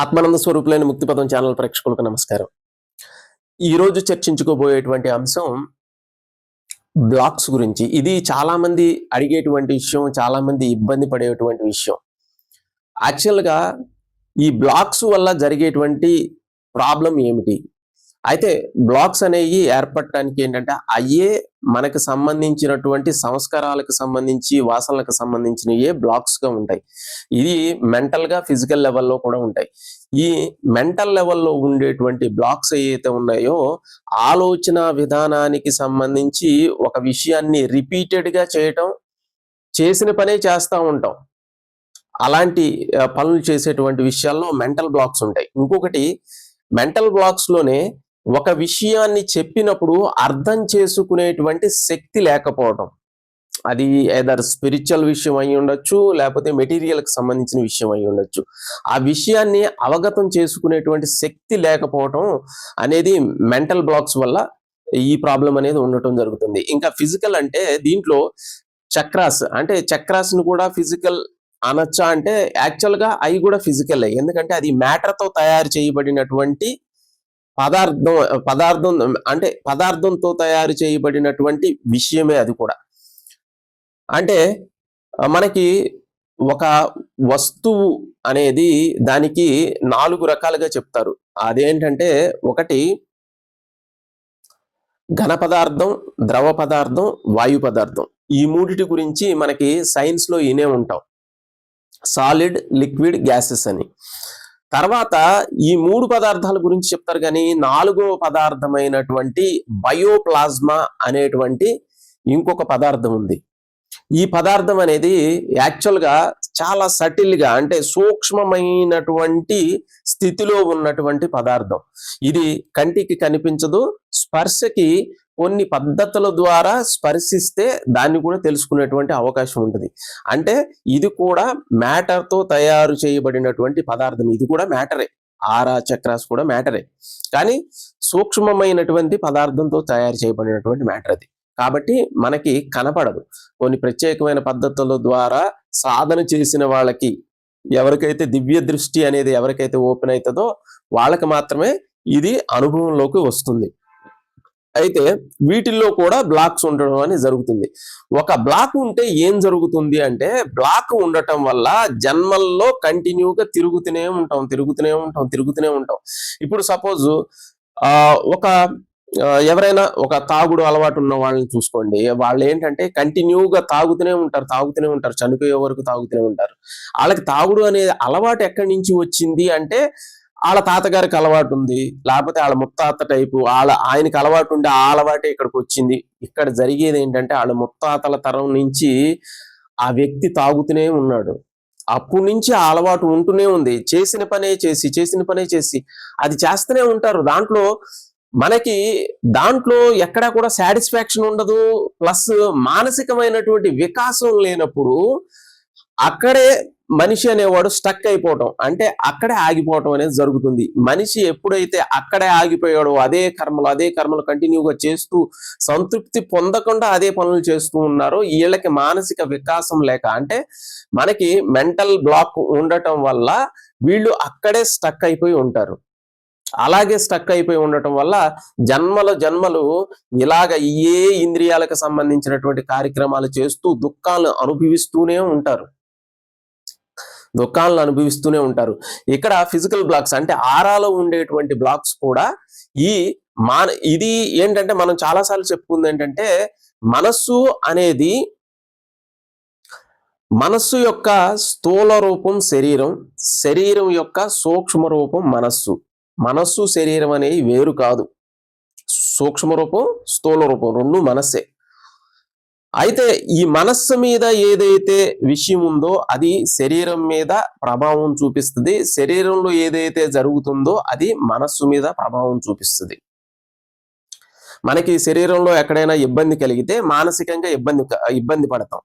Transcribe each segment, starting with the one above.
ఆత్మానంద స్వరూపులైన ముక్తిపదం channel ప్రేక్షకులకు నమస్కారం. ఈరోజు చర్చించుకోబోయేటువంటి అంశం బ్లాక్స్ గురించి. ఇది చాలామంది అడిగేటువంటి విషయం చాలామంది ఇబ్బంది పడేటువంటి విషయం. యాక్చువల్గా ఈ బ్లాక్స్ వల్ల జరిగేటువంటి ప్రాబ్లం ఏమిటి? అయితే బ్లాక్స్ అనేవి ఏర్పడటానికి ఏంటంటే అయ్యే మనకు సంబంధించినటువంటి సంస్కారాలకు సంబంధించి వాసనలకు సంబంధించినవే బ్లాక్స్గా ఉంటాయి. ఇది మెంటల్గా ఫిజికల్ లెవెల్లో కూడా ఉంటాయి. ఈ మెంటల్ లెవెల్లో ఉండేటువంటి బ్లాక్స్ ఏవైతే ఉన్నాయో ఆలోచన విధానానికి సంబంధించి ఒక విషయాన్ని రిపీటెడ్గా చేయటం చేసిన పనే చేస్తూ ఉంటాం. అలాంటి పనులు చేసేటువంటి విషయాల్లో మెంటల్ బ్లాక్స్ ఉంటాయి. ఇంకొకటి మెంటల్ బ్లాక్స్లోనే ఒక విషయాన్ని చెప్పినప్పుడు అర్థం చేసుకునేటువంటి శక్తి లేకపోవడం అది ఏదర్ స్పిరిచువల్ విషయం అయి ఉండొచ్చు లేకపోతే మెటీరియల్కి సంబంధించిన విషయం అయి ఉండొచ్చు. ఆ విషయాన్ని అవగతం చేసుకునేటువంటి శక్తి లేకపోవటం అనేది మెంటల్ బ్లాక్స్ వల్ల ఈ ప్రాబ్లం అనేది ఉండటం జరుగుతుంది. ఇంకా ఫిజికల్ అంటే దీంట్లో చక్రాస్ అంటే చక్రాస్ని కూడా ఫిజికల్ అనొచ్చా అంటే యాక్చువల్గా అవి కూడా ఫిజికల్. ఎందుకంటే అది మ్యాటర్తో తయారు చేయబడినటువంటి పదార్థం పదార్థం అంటే పదార్థంతో తయారు చేయబడినటువంటి విషయమే అది కూడా. అంటే మనకి ఒక వస్తువు అనేది దానికి నాలుగు రకాలుగా చెప్తారు. అదేంటంటే ఒకటి ఘన పదార్థం ద్రవ పదార్థం వాయు పదార్థం. ఈ మూడిటి గురించి మనకి సైన్స్లో ఇనే ఉంటాం. సాలిడ్ లిక్విడ్ గ్యాసెస్ అని. తర్వాత ఈ మూడు పదార్థాల గురించి చెప్తారు కానీ నాలుగో పదార్థమైనటువంటి బయోప్లాజ్మా అనేటువంటి ఇంకొక పదార్థం ఉంది. ఈ పదార్థం అనేది యాక్చువల్గా చాలా సటిల్గా అంటే సూక్ష్మమైనటువంటి స్థితిలో ఉన్నటువంటి పదార్థం. ఇది కంటికి కనిపించదు స్పర్శకి కొన్ని పద్ధతుల ద్వారా స్పర్శిస్తే దాన్ని కూడా తెలుసుకునేటువంటి అవకాశం ఉంటుంది. అంటే ఇది కూడా మ్యాటర్తో తయారు చేయబడినటువంటి పదార్థం. ఇది కూడా మ్యాటరే ఆరా చక్రాస్ కూడా మ్యాటరే కానీ సూక్ష్మమైనటువంటి పదార్థంతో తయారు చేయబడినటువంటి మ్యాటర్ అది. కాబట్టి మనకి కనపడదు. కొన్ని ప్రత్యేకమైన పద్ధతుల ద్వారా సాధన చేసిన వాళ్ళకి ఎవరికైతే దివ్య దృష్టి అనేది ఎవరికైతే ఓపెన్ అవుతుందో వాళ్ళకి మాత్రమే ఇది అనుభవంలోకి వస్తుంది. అయితే వీటిల్లో కూడా బ్లాక్స్ ఉండడం అనేది జరుగుతుంది. ఒక బ్లాక్ ఉంటే ఏం జరుగుతుంది అంటే బ్లాక్ ఉండటం వల్ల జన్మల్లో కంటిన్యూగా తిరుగుతూనే ఉంటాం తిరుగుతూనే ఉంటాం తిరుగుతూనే ఉంటాం. ఇప్పుడు సపోజ్ ఒక ఎవరైనా ఒక తాగుడు అలవాటు ఉన్న వాళ్ళని చూసుకోండి. వాళ్ళు ఏంటంటే కంటిన్యూగా తాగుతూనే ఉంటారు తాగుతూనే ఉంటారు చనిపోయే వరకు తాగుతూనే ఉంటారు. వాళ్ళకి తాగుడు అనే అలవాటు ఎక్కడి నుంచి వచ్చింది అంటే వాళ్ళ తాతగారికి అలవాటు ఉంది లేకపోతే వాళ్ళ ముత్తాత టైపు వాళ్ళ ఆయనకి అలవాటు ఉండి ఆ అలవాటే ఇక్కడికి వచ్చింది. ఇక్కడ జరిగేది ఏంటంటే వాళ్ళ ముత్తాతల తరం నుంచి ఆ వ్యక్తి తాగుతూనే ఉన్నాడు. అప్పటి నుంచి ఆ అలవాటు ఉంటూనే ఉంది. చేసిన పనే చేసి చేసిన పనే చేసి అది చేస్తూనే ఉంటారు. దాంట్లో మనకి దాంట్లో ఎక్కడా కూడా సాటిస్ఫాక్షన్ ఉండదు. ప్లస్ మానసికమైనటువంటి వికాసం లేనప్పుడు అక్కడే మనిషి అనేవాడు స్టక్ అయిపోవటం అంటే అక్కడే ఆగిపోవటం అనేది జరుగుతుంది. మనిషి ఎప్పుడైతే అక్కడే ఆగిపోయాడో అదే కర్మలు అదే కర్మలు కంటిన్యూగా చేస్తూ సంతృప్తి పొందకుండా అదే పనులు చేస్తూ ఉన్నారో వీళ్ళకి మానసిక వికాసం లేక అంటే మనకి మెంటల్ బ్లాక్ ఉండటం వల్ల వీళ్ళు అక్కడే స్టక్ అయిపోయి ఉంటారు. అలాగే స్టక్ అయిపోయి ఉండటం వల్ల జన్మల జన్మలు ఇలాగ ఏ ఇంద్రియాలకు సంబంధించినటువంటి కార్యక్రమాలు చేస్తూ దుఃఖాలను అనుభవిస్తూనే ఉంటారు. దుఃఖాలను అనుభవిస్తూనే ఉంటారు. ఇక్కడ ఫిజికల్ బ్లాక్స్ అంటే ఆరాలో ఉండేటువంటి బ్లాక్స్ కూడా ఈ మాన ఇది ఏంటంటే మనం చాలాసార్లు చెప్పుకుంది ఏంటంటే మనస్సు అనేది మనస్సు యొక్క స్థూల రూపం శరీరం శరీరం యొక్క సూక్ష్మ రూపం మనస్సు. మనస్సు శరీరం అనేవి వేరు కాదు. సూక్ష్మ రూపం స్థూల రూపం రెండు మనస్సే. అయితే ఈ మనస్సు మీద ఏదైతే విషయం ఉందో అది శరీరం మీద ప్రభావం చూపిస్తుంది. శరీరంలో ఏదైతే జరుగుతుందో అది మనస్సు మీద ప్రభావం చూపిస్తుంది. మనకి శరీరంలో ఎక్కడైనా ఇబ్బంది కలిగితే మానసికంగా ఇబ్బంది ఇబ్బంది పడతాం.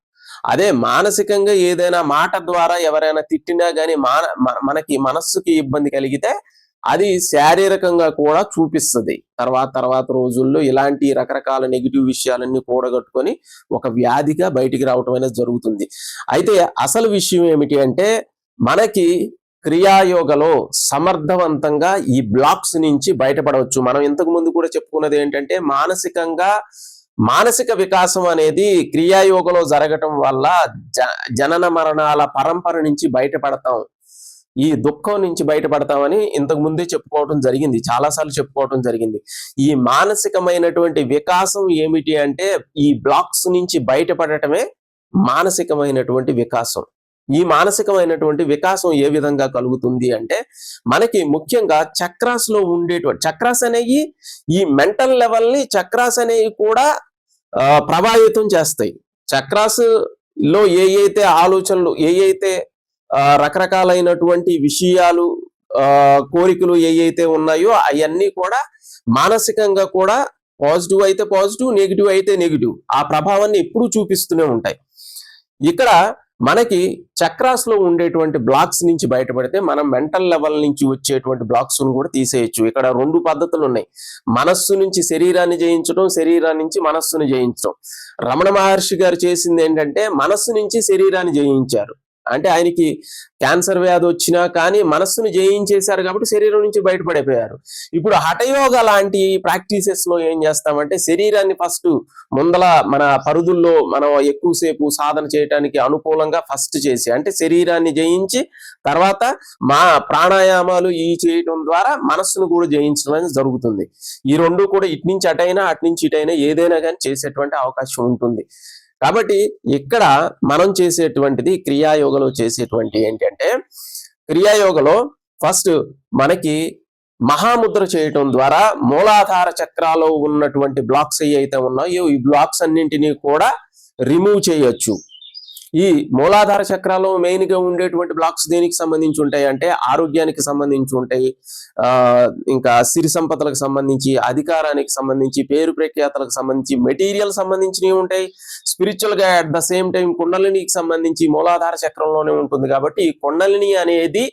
అదే మానసికంగా ఏదైనా మాట ద్వారా ఎవరైనా తిట్టినా గానీ మాన మన- మనకి మనస్సుకి ఇబ్బంది కలిగితే అది శారీరకంగా కూడా చూపిస్తుంది. తర్వాత తర్వాత రోజుల్లో ఇలాంటి రకరకాల నెగిటివ్ విషయాలన్నీ కూడగట్టుకొని ఒక వ్యాధిగా బయటికి రావటం అనేది జరుగుతుంది. అయితే అసలు విషయం ఏమిటి అంటే మనకి క్రియాయోగలో సమర్థవంతంగా ఈ బ్లాక్స్ నుంచి బయటపడవచ్చు. మనం ఇంతకు ముందు కూడా చెప్పుకున్నది ఏంటంటే మానసికంగా మానసిక వికాసం అనేది క్రియాయోగలో జరగటం వల్ల జ జనన మరణాల పరంపర నుంచి బయటపడతాం. ఈ దుఃఖం నుంచి బయటపడతామని ఇంతకు ముందే చెప్పుకోవటం జరిగింది. చాలాసార్లు చెప్పుకోవటం జరిగింది. ఈ మానసికమైనటువంటి వికాసం ఏమిటి అంటే ఈ బ్లాక్స్ నుంచి బయటపడటమే మానసికమైనటువంటి వికాసం. ఈ మానసికమైనటువంటి వికాసం ఏ విధంగా కలుగుతుంది అంటే మనకి ముఖ్యంగా చక్రాస్లో ఉండేటువంటి చక్రాస్ అనేవి ఈ మెంటల్ లెవెల్ని చక్రాస్ అనేవి కూడా ప్రభావితం చేస్తాయి. చక్రాస్లో ఏ అయితే ఆలోచనలు ఏ అయితే రకరకాలైనటువంటి విషయాలు ఆ, కోరికలు ఏవైతే ఉన్నాయో అవన్నీ కూడా మానసికంగా కూడా పాజిటివ్ అయితే పాజిటివ్ నెగిటివ్ అయితే నెగిటివ్. ఆ ప్రభావాన్ని ఎప్పుడూ చూపిస్తూనే ఉంటాయి. ఇక్కడ మనకి చక్రాస్లో ఉండేటువంటి బ్లాక్స్ నుంచి బయటపడితే మనం మెంటల్ లెవెల్ నుంచి వచ్చేటువంటి బ్లాక్స్ కూడా తీసేయచ్చు. ఇక్కడ రెండు పద్ధతులు ఉన్నాయి. మనస్సు నుంచి శరీరాన్ని జయించడం శరీరాన్ని నుంచి మనస్సును జయించడం. రమణ మహర్షి గారు చేసింది ఏంటంటే మనస్సు నుంచి శరీరాన్ని జయించారు. అంటే ఆయనకి క్యాన్సర్ వ్యాధి వచ్చినా కానీ మనస్సును జయించేశారు కాబట్టి శరీరం నుంచి బయటపడిపోయారు. ఇప్పుడు హఠయోగ లాంటి ప్రాక్టీసెస్లో ఏం చేస్తామంటే శరీరాన్ని ఫస్ట్ ముందల మన పరుదుల్లో మనం ఎక్కువసేపు సాధన చేయటానికి అనుకూలంగా ఫస్ట్ చేసి అంటే శరీరాన్ని జయించి తర్వాత మా ప్రాణాయామాలు ఈ చేయటం ద్వారా మనస్సును కూడా జయించడం జరుగుతుంది. ఈ రెండు కూడా ఇటు నుంచి అటైనా అటు నుంచి ఇటైనా ఏదైనా కానీ చేసేటువంటి అవకాశం ఉంటుంది. కాబట్టి ఇక్కడ మనం చేసేటువంటిది క్రియాయోగలో చేసేటువంటి ఏంటంటే క్రియాయోగలో ఫస్ట్ మనకి మహాముద్ర చేయటం ద్వారా మూలాధార చక్రాలో ఉన్నటువంటి బ్లాక్స్ ఏవైతే ఉన్నాయో ఈ బ్లాక్స్ అన్నింటినీ కూడా రిమూవ్ చేయొచ్చు. ఈ మూలాధార చక్రాల్లో మెయిన్గా ఉండేటువంటి బ్లాక్స్ దేనికి సంబంధించి ఉంటాయి? అంటే ఆరోగ్యానికి సంబంధించి ఉంటాయి. ఆ ఇంకా సిరి సంపదలకు సంబంధించి అధికారానికి సంబంధించి పేరు ప్రఖ్యాతలకు సంబంధించి మెటీరియల్ సంబంధించినవి ఉంటాయి. స్పిరిచువల్గా అట్ ద సేమ్ టైం కుండలినికి సంబంధించి మూలాధార చక్రంలోనే ఉంటుంది. కాబట్టి ఈ కుండలిని అనేది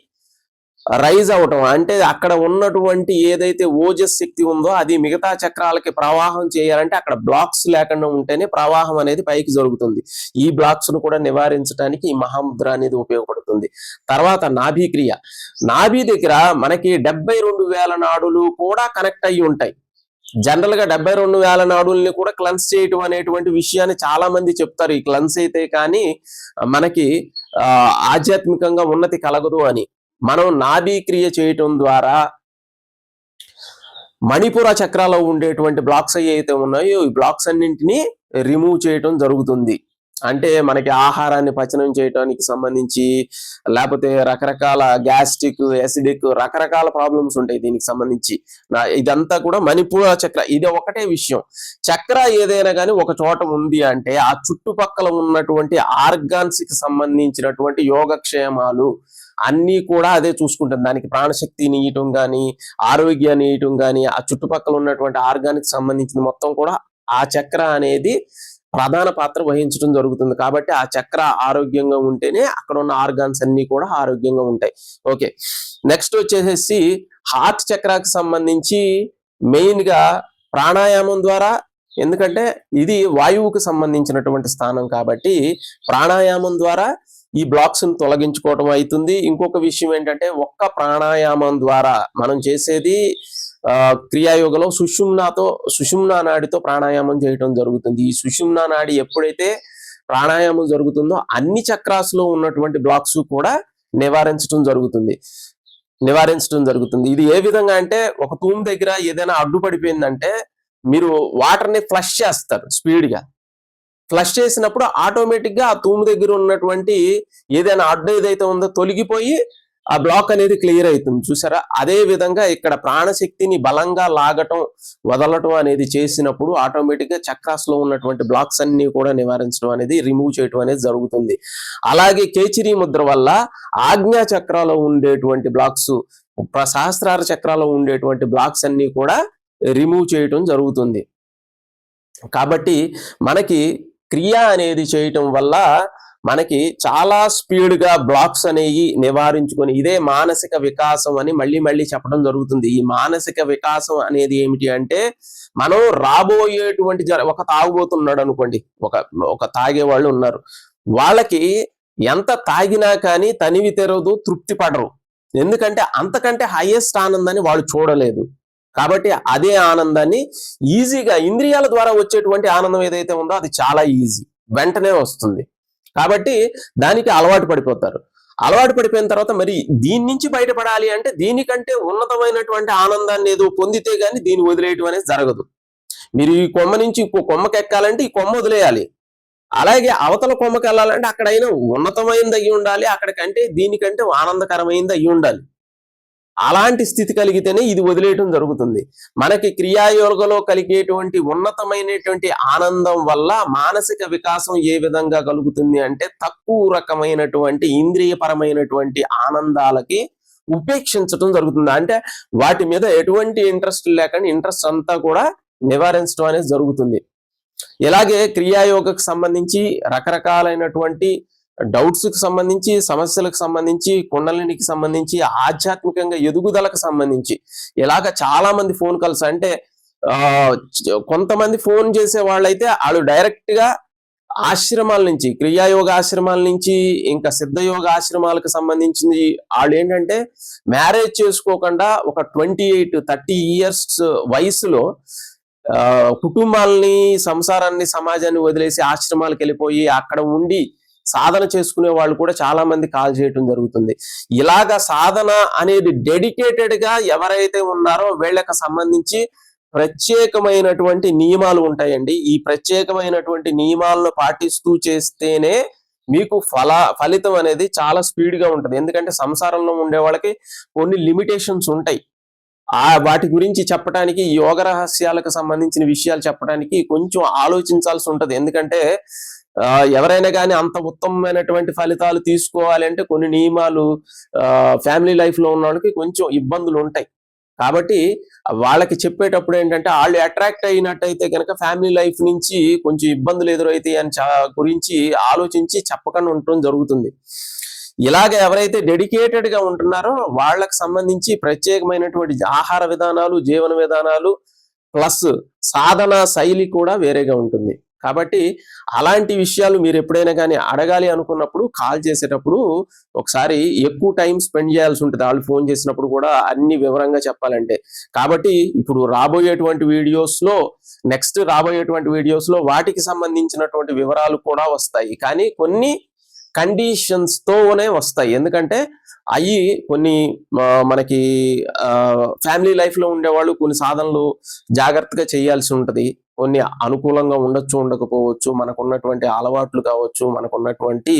రైజ్ అవటం. అంటే అక్కడ ఉన్నటువంటి ఏదైతే ఓజస్ శక్తి ఉందో అది మిగతా చక్రాలకి ప్రవాహం చేయాలంటే అక్కడ బ్లాక్స్ లేకుండా ఉంటేనే ప్రవాహం అనేది పైకి జరుగుతుంది. ఈ బ్లాక్స్ను కూడా నివారించడానికి ఈ మహాముద్ర అనేది ఉపయోగపడుతుంది. తర్వాత నాభిక్రియ. నాభి దగ్గర మనకి డెబ్బై రెండు వేల నాడులు కూడా కనెక్ట్ అయ్యి ఉంటాయి. జనరల్గా డెబ్బై రెండు వేల నాడుల్ని కూడా క్లన్స్ చేయటం అనేటువంటి విషయాన్ని చాలా మంది చెప్తారు. ఈ క్లన్స్ అయితే కానీ మనకి ఆధ్యాత్మికంగా ఉన్నతి కలగదు అని. మనం నాభీక్రియ చేయటం ద్వారా మణిపుర చక్రాలో ఉండేటువంటి బ్లాక్స్ అయితే ఉన్నాయో ఈ బ్లాక్స్ అన్నింటినీ రిమూవ్ చేయటం జరుగుతుంది. అంటే మనకి ఆహారాన్ని పచనం చేయడానికి సంబంధించి లేకపోతే రకరకాల గ్యాస్ట్రిక్ యాసిడిక్ రకరకాల ప్రాబ్లమ్స్ ఉంటాయి దీనికి సంబంధించి. నా- ఇదంతా కూడా మణిపూర చక్ర ఇది ఒకటే విషయం. చక్ర ఏదైనా కానీ ఒక చోట ఉంది అంటే ఆ చుట్టుపక్కల ఉన్నటువంటి ఆర్గాన్స్కి సంబంధించినటువంటి యోగక్షేమాలు అన్నీ కూడా అదే చూసుకుంటుంది దానికి ప్రాణశక్తిని ఇయటం కానీ ఆరోగ్యాన్ని ఇయటం కానీ ఆ చుట్టుపక్కల ఉన్నటువంటి ఆర్గానికి సంబంధించిన మొత్తం కూడా ఆ చక్ర అనేది ప్రధాన పాత్ర వహించడం జరుగుతుంది. కాబట్టి ఆ చక్ర ఆరోగ్యంగా ఉంటేనే అక్కడ ఉన్న ఆర్గాన్స్ అన్ని కూడా ఆరోగ్యంగా ఉంటాయి. ఓకే. నెక్స్ట్ వచ్చేసేసి హార్ట్ చక్రాకి సంబంధించి మెయిన్గా ప్రాణాయామం ద్వారా ఎందుకంటే ఇది వాయువుకు సంబంధించినటువంటి స్థానం కాబట్టి ప్రాణాయామం ద్వారా ఈ బ్లాక్స్ని తొలగించుకోవడం అవుతుంది. ఇంకొక విషయం ఏంటంటే ఒక్క ప్రాణాయామం ద్వారా మనం చేసేది ఆ, క్రియాయోగలో సుషుమ్నాతో సుషుమ్నా నాడితో ప్రాణాయామం చేయటం జరుగుతుంది. ఈ సుషుమ్నా నాడి ఎప్పుడైతే ప్రాణాయామం జరుగుతుందో అన్ని చక్రాస్లో ఉన్నటువంటి బ్లాక్స్ కూడా నివారించడం జరుగుతుంది. నివారించడం జరుగుతుంది. ఇది ఏ విధంగా అంటే ఒక తూమ్ దగ్గర ఏదైనా అడ్డుపడిపోయిందంటే మీరు వాటర్ని ఫ్లష్ చేస్తారు స్పీడ్గా ఫ్లష్ చేసినప్పుడు ఆటోమేటిక్గా ఆ తూము దగ్గర ఉన్నటువంటి ఏదైనా అడ్డు ఏదైతే ఉందో తొలగిపోయి ఆ బ్లాక్ అనేది క్లియర్ అవుతుంది. చూసారా? అదే విధంగా ఇక్కడ ప్రాణశక్తిని బలంగా లాగటం వదలటం అనేది చేసినప్పుడు ఆటోమేటిక్గా చక్రాస్లో ఉన్నటువంటి బ్లాక్స్ అన్ని కూడా నివారించడం అనేది రిమూవ్ చేయడం అనేది జరుగుతుంది. అలాగే కేచిరి ముద్ర వల్ల ఆజ్ఞా చక్రాలో ఉండేటువంటి బ్లాక్స్ సహస్రార చక్రాలో ఉండేటువంటి బ్లాక్స్ అన్ని కూడా రిమూవ్ చేయటం జరుగుతుంది. కాబట్టి మనకి క్రియ అనేది చేయటం వల్ల మనకి చాలా స్పీడ్గా బ్లాక్స్ అనేవి నివారించుకొని ఇదే మానసిక వికాసం అని మళ్ళీ మళ్ళీ చెప్పడం జరుగుతుంది. ఈ మానసిక వికాసం అనేది ఏమిటి అంటే మనం రాబోయేటువంటి జర- ఒక తాగుబోతున్నాడు అనుకోండి ఒక ఒక తాగే వాళ్ళు ఉన్నారు. వాళ్ళకి ఎంత తాగినా కానీ తనివి తెరవదు తృప్తి పడరు. ఎందుకంటే అంతకంటే హైయెస్ట్ ఆనందాన్ని వాళ్ళు చూడలేదు. కాబట్టి అదే ఆనందాన్ని ఈజీగా ఇంద్రియాల ద్వారా వచ్చేటువంటి ఆనందం ఏదైతే ఉందో అది చాలా ఈజీ. వెంటనే వస్తుంది. కాబట్టి దానికి అలవాటు పడిపోతారు. అలవాటు పడిపోయిన తర్వాత మరి దీని నుంచి బయటపడాలి అంటే దీనికంటే ఉన్నతమైనటువంటి ఆనందాన్ని ఏదో పొందితే గానీ దీన్ని వదిలేయటం అనేది జరగదు. మీరు ఈ కొమ్మ నుంచి ఇంకో కొమ్మకి ఎక్కాలంటే ఈ కొమ్మ వదిలేయాలి. అలాగే అవతల కొమ్మకి వెళ్ళాలంటే అక్కడైనా ఉన్నతమైనది అయ్యి ఉండాలి. అక్కడికంటే దీనికంటే ఆనందకరమైనది అయ్యి ఉండాలి. అలాంటి స్థితి కలిగితేనే ఇది వదిలేయటం జరుగుతుంది. మనకి క్రియాయోగలో కలిగేటువంటి ఉన్నతమైనటువంటి ఆనందం వల్ల మానసిక వికాసం ఏ విధంగా కలుగుతుంది అంటే తక్కువ రకమైనటువంటి ఇంద్రియపరమైనటువంటి ఆనందాలకి ఉపేక్షించటం జరుగుతుంది. అంటే వాటి మీద ఎటువంటి ఇంట్రెస్ట్ లేకుండా ఇంట్రెస్ట్ అంతా కూడా నివారించడం అనేది జరుగుతుంది. ఇలాగే క్రియాయోగకు సంబంధించి రకరకాలైనటువంటి డౌట్స్కి సంబంధించి సమస్యలకు సంబంధించి కుండలినికి సంబంధించి ఆధ్యాత్మికంగా ఎదుగుదలకు సంబంధించి ఇలాగ చాలా మంది ఫోన్ కాల్స్ అంటే ఆ కొంతమంది ఫోన్ చేసే వాళ్ళైతే వాళ్ళు డైరెక్ట్గా ఆశ్రమాల నుంచి క్రియాయోగ ఆశ్రమాల నుంచి ఇంకా సిద్ధయోగ ఆశ్రమాలకు సంబంధించింది వాళ్ళు ఏంటంటే మ్యారేజ్ చేసుకోకుండా ఒక ట్వంటీ ఎయిట్ థర్టీ ఇయర్స్ వయసులో ఆ, కుటుంబాలని సంసారాన్ని సమాజాన్ని వదిలేసి ఆశ్రమాలకు వెళ్ళిపోయి అక్కడ ఉండి సాధన చేసుకునే వాళ్ళు కూడా చాలా మంది కాల్ చేయటం జరుగుతుంది. ఇలాగ సాధన అనేది డెడికేటెడ్గా ఎవరైతే ఉన్నారో వీళ్ళకి సంబంధించి ప్రత్యేకమైనటువంటి నియమాలు ఉంటాయండి. ఈ ప్రత్యేకమైనటువంటి నియమాలను పాటిస్తూ చేస్తేనే మీకు ఫల ఫలితం అనేది చాలా స్పీడ్గా ఉంటుంది. ఎందుకంటే సంసారంలో ఉండే వాళ్ళకి కొన్ని లిమిటేషన్స్ ఉంటాయి. ఆ వాటి గురించి చెప్పడానికి యోగ రహస్యాలకు సంబంధించిన విషయాలు చెప్పడానికి కొంచెం ఆలోచించాల్సి ఉంటుంది. ఎందుకంటే ఎవరైనా కానీ అంత ఉత్తమమైనటువంటి ఫలితాలు తీసుకోవాలి అంటే కొన్ని నియమాలు ఫ్యామిలీ లైఫ్లో ఉన్న వాళ్ళకి కొంచెం ఇబ్బందులు ఉంటాయి. కాబట్టి వాళ్ళకి చెప్పేటప్పుడు ఏంటంటే వాళ్ళు అట్రాక్ట్ అయినట్టయితే కనుక ఫ్యామిలీ లైఫ్ నుంచి కొంచెం ఇబ్బందులు ఎదురవుతాయి అని చా- గురించి ఆలోచించి చెప్పకుండా ఉండటం జరుగుతుంది. ఇలాగ ఎవరైతే డెడికేటెడ్గా ఉంటున్నారో వాళ్ళకి సంబంధించి ప్రత్యేకమైనటువంటి ఆహార విధానాలు జీవన విధానాలు ప్లస్ సాధన శైలి కూడా వేరేగా ఉంటుంది. కాబట్టి అలాంటి విషయాలు మీరు ఎప్పుడైనా కానీ అడగాలి అనుకున్నప్పుడు కాల్ చేసేటప్పుడు ఒకసారి ఎక్కువ టైం స్పెండ్ చేయాల్సి ఉంటుంది. వాళ్ళు ఫోన్ చేసినప్పుడు కూడా అన్ని వివరంగా చెప్పాలంటే. కాబట్టి ఇప్పుడు రాబోయేటువంటి వీడియోస్లో నెక్స్ట్ రాబోయేటువంటి వీడియోస్లో వాటికి సంబంధించినటువంటి వివరాలు కూడా వస్తాయి. కానీ కొన్ని కండిషన్స్ తోనే వస్తాయి. ఎందుకంటే అవి కొన్ని మనకి ఫ్యామిలీ లైఫ్లో ఉండేవాళ్ళు కొన్ని సాధనలు జాగ్రత్తగా చేయాల్సి ఉంటుంది. కొన్ని అనుకూలంగా ఉండొచ్చు ఉండకపోవచ్చు మనకు ఉన్నటువంటి అలవాట్లు కావచ్చు మనకు ఉన్నటువంటి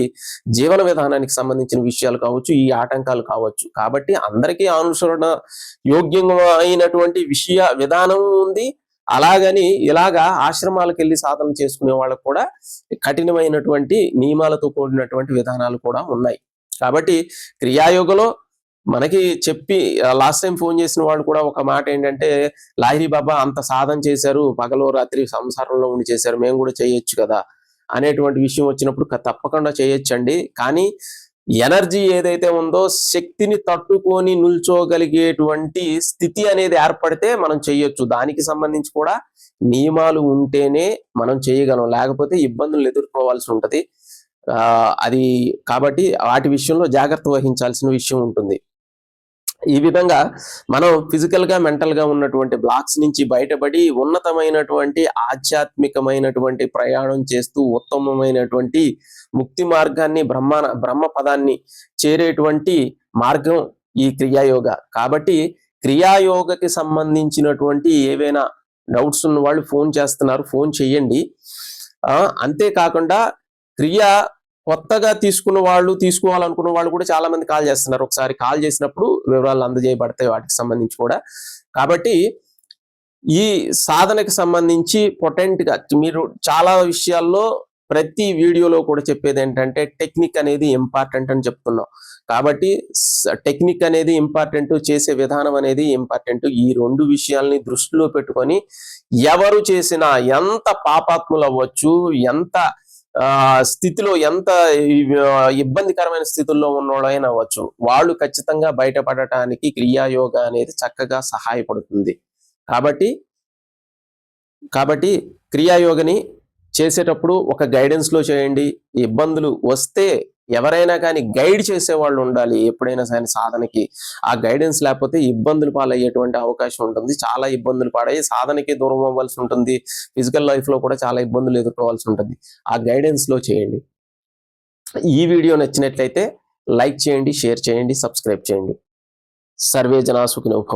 జీవన విధానానికి సంబంధించిన విషయాలు కావచ్చు ఈ ఆటంకాలు కావచ్చు. కాబట్టి అందరికీ అనుసరణ యోగ్యంగా అయినటువంటి విషయ విధానం ఉంది. అలాగని ఇలాగా ఆశ్రమాలకు వెళ్ళి సాధన చేసుకునే వాళ్ళకు కూడా కఠినమైనటువంటి నియమాలతో కూడినటువంటి విధానాలు కూడా ఉన్నాయి. కాబట్టి క్రియాయోగలో మనకి చెప్పి లాస్ట్ టైం ఫోన్ చేసిన వాళ్ళు కూడా ఒక మాట ఏంటంటే లాహిరి బాబా అంత సాధన చేశారు పగలో రాత్రి సంసారంలో ఉండి చేశారు మేము కూడా చేయొచ్చు కదా అనేటువంటి విషయం వచ్చినప్పుడు తప్పకుండా చేయొచ్చండి. కానీ ఎనర్జీ ఏదైతే ఉందో శక్తిని తట్టుకొని నిల్చోగలిగేటువంటి స్థితి అనేది ఏర్పడితే మనం చేయొచ్చు. దానికి సంబంధించి కూడా నియమాలు ఉంటేనే మనం చేయగలం. లేకపోతే ఇబ్బందులు ఎదుర్కోవాల్సి ఉంటుంది. ఆ అది కాబట్టి వాటి విషయంలో జాగ్రత్త వహించాల్సిన విషయం ఉంటుంది. ఈ విధంగా మనం ఫిజికల్గా మెంటల్గా ఉన్నటువంటి బ్లాక్స్ నుంచి బయటపడి ఉన్నతమైనటువంటి ఆధ్యాత్మికమైనటువంటి ప్రయాణం చేస్తూ ఉత్తమమైనటువంటి ముక్తి మార్గాన్ని బ్రహ్మ బ్రహ్మ పదాన్ని చేరేటువంటి మార్గం ఈ క్రియాయోగ. కాబట్టి క్రియాయోగకి సంబంధించినటువంటి ఏవైనా డౌట్స్ ఉన్న వాళ్ళు ఫోన్ చేస్తున్నారు ఫోన్ చేయండి. ఆ, అంతేకాకుండా క్రియా కొత్తగా తీసుకున్న వాళ్ళు తీసుకోవాలనుకున్న వాళ్ళు కూడా చాలా మంది కాల్ చేస్తున్నారు. ఒకసారి కాల్ చేసినప్పుడు వివరాలు అందజేయబడతాయి వాటికి సంబంధించి కూడా. కాబట్టి ఈ సాధనకు సంబంధించి పొటెంట్గా మీరు చాలా విషయాల్లో ప్రతి వీడియోలో కూడా చెప్పేది ఏంటంటే టెక్నిక్ అనేది ఇంపార్టెంట్ అని చెప్తున్నాం. కాబట్టి టెక్నిక్ అనేది ఇంపార్టెంట్ చేసే విధానం అనేది ఇంపార్టెంట్. ఈ రెండు విషయాల్ని దృష్టిలో పెట్టుకొని ఎవరు చేసినా ఎంత పాపాత్ములు అవ్వచ్చు ఎంత స్థితిలో ఎంత ఇబ్బందికరమైన స్థితుల్లో ఉన్నోడైనా అవ్వచ్చు. వాళ్ళు ఖచ్చితంగా బయటపడటానికి క్రియాయోగ అనేది చక్కగా సహాయపడుతుంది. కాబట్టి కాబట్టి క్రియాయోగని చేసేటప్పుడు ఒక గైడెన్స్లో చేయండి. ఇబ్బందులు వస్తే ఎవరైనా కానీ గైడ్ చేసే వాళ్ళు ఉండాలి. ఎప్పుడైనా సరే సాధనకి. ఆ గైడెన్స్ లేకపోతే ఇబ్బందులు పాలయ్యేటువంటి అవకాశం ఉంటుంది. చాలా ఇబ్బందులు పాడయ్యి సాధనకి దూరం అవ్వాల్సి ఉంటుంది. ఫిజికల్ లైఫ్లో కూడా చాలా ఇబ్బందులు ఎదుర్కోవాల్సి ఉంటుంది. ఆ గైడెన్స్లో చేయండి. ఈ వీడియో నచ్చినట్లయితే లైక్ చేయండి షేర్ చేయండి సబ్స్క్రైబ్ చేయండి. సర్వే జనాసుకునే ఒక